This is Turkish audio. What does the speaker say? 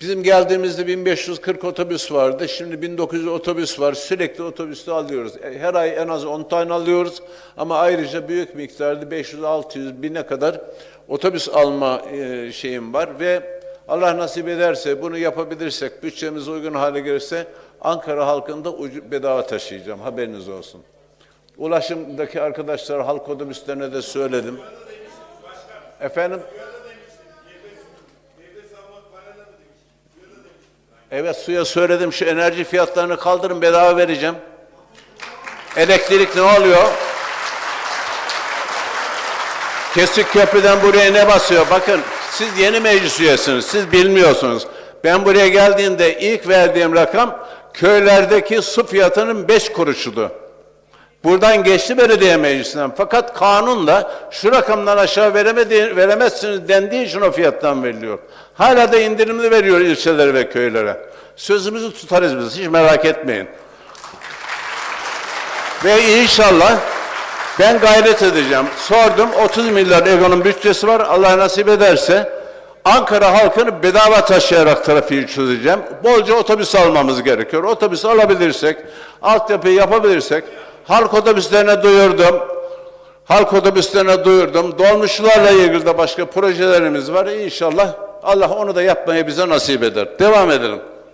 Bizim geldiğimizde 1540 otobüs vardı. Şimdi 1900 otobüs var. Sürekli otobüste alıyoruz. E, Her ay en az 10 tane alıyoruz. Ama ayrıca büyük miktarda 500, 600, 1000'e kadar otobüs alma e, şeyim var. Ve Allah nasip ederse bunu yapabilirsek, bütçemiz uygun hale gelirse Ankara halkını da ucu- bedava taşıyacağım. Haberiniz olsun. Ulaşımdaki arkadaşlar halk otobüslerine de söyledim. Efendim? Evet suya söyledim şu enerji fiyatlarını kaldırın bedava vereceğim. Elektrik ne oluyor? Kesik köprüden buraya ne basıyor? Bakın siz yeni meclis üyesiniz. Siz bilmiyorsunuz. Ben buraya geldiğimde ilk verdiğim rakam köylerdeki su fiyatının beş kuruşuydu. Buradan geçti belediye meclisinden. Fakat kanunla şu rakamdan aşağı veremedi, veremezsiniz dendiği için o fiyattan veriliyor. Hala da indirimli veriyor ilçelere ve köylere. Sözümüzü tutarız biz, hiç merak etmeyin. Ve inşallah ben gayret edeceğim. Sordum 30 milyar Ego'nun bütçesi var. Allah nasip ederse Ankara halkını bedava taşıyarak trafiği çözeceğim. Bolca otobüs almamız gerekiyor. Otobüs alabilirsek, altyapıyı yapabilirsek, halk otobüslerine duyurdum. Halk otobüslerine duyurdum. Dolmuşlarla ilgili de başka projelerimiz var. İnşallah Allah onu da yapmayı bize nasip eder. Devam edelim.